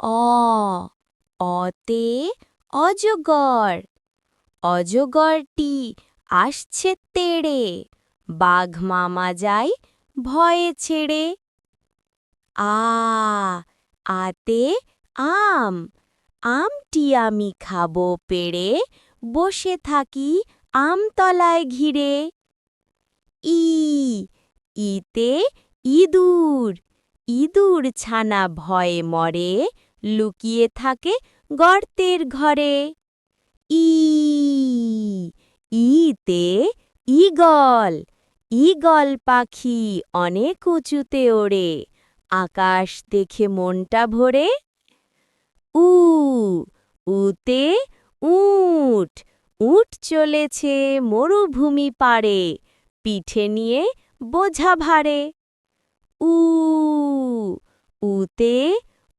অ, অতে অজগর। অজগরটি আসছে তেড়ে, বাঘ মামা যায় ভয়ে ছেড়ে। আ, আতে আম, আমটি আমি খাব পেড়ে, বসে থাকি আমতলায় ঘিরে। ই, ইতে ইঁদুর ইঁদুর ছানা ভয়ে মরে লুকিয়ে থাকে গর্তের ঘরে। ই, ইতে ঈগল ঈগল পাখি অনেক উঁচুতে ওড়ে। আকাশ দেখে মনটা ভরে। উ, উতে উট উট চলেছে মরুভূমি পাড়ে, পিঠে নিয়ে বোঝা ভারে উ, উতে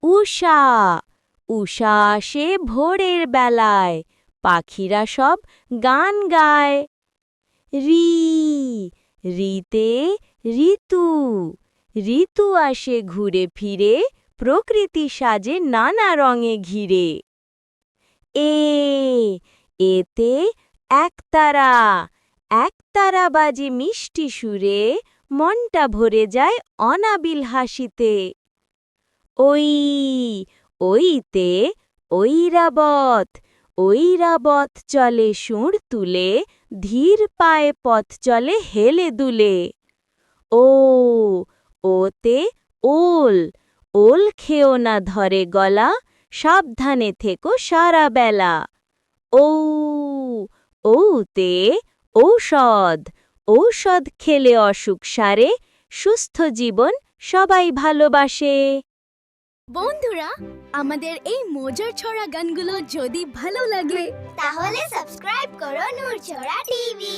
উষা। উষা আসে ভোরের বেলায়, পাখিরা সব গান গায়। রি, রিতে ঋতু ঋতু আসে ঘুরে ফিরে, প্রকৃতি সাজে নানা রঙে ঘিরে। এ, এতে একতারা একতারা বাজে মিষ্টি সুরে, মনটা ভরে যায় অনাবিল হাসিতে। ওই, ওইতে ঐরাবত ঐরাবত চলে সুর তুলে, ধীর পায়ে পথ চলে হেলে দুলে। ও, ওতে ওল ওল খেও না ধরে গলা, সাবধানে থেকো সারা বেলা। ও ঔতে ঔষধ ঔষধ খেলে অসুখ সারে, সুস্থ জীবন সবাই ভালোবাসে। বন্ধুরা, আমাদের এই মজার ছড়া গানগুলো যদি ভালো লাগে, তাহলে সাবস্ক্রাইব করো নূর ছড়া টিভি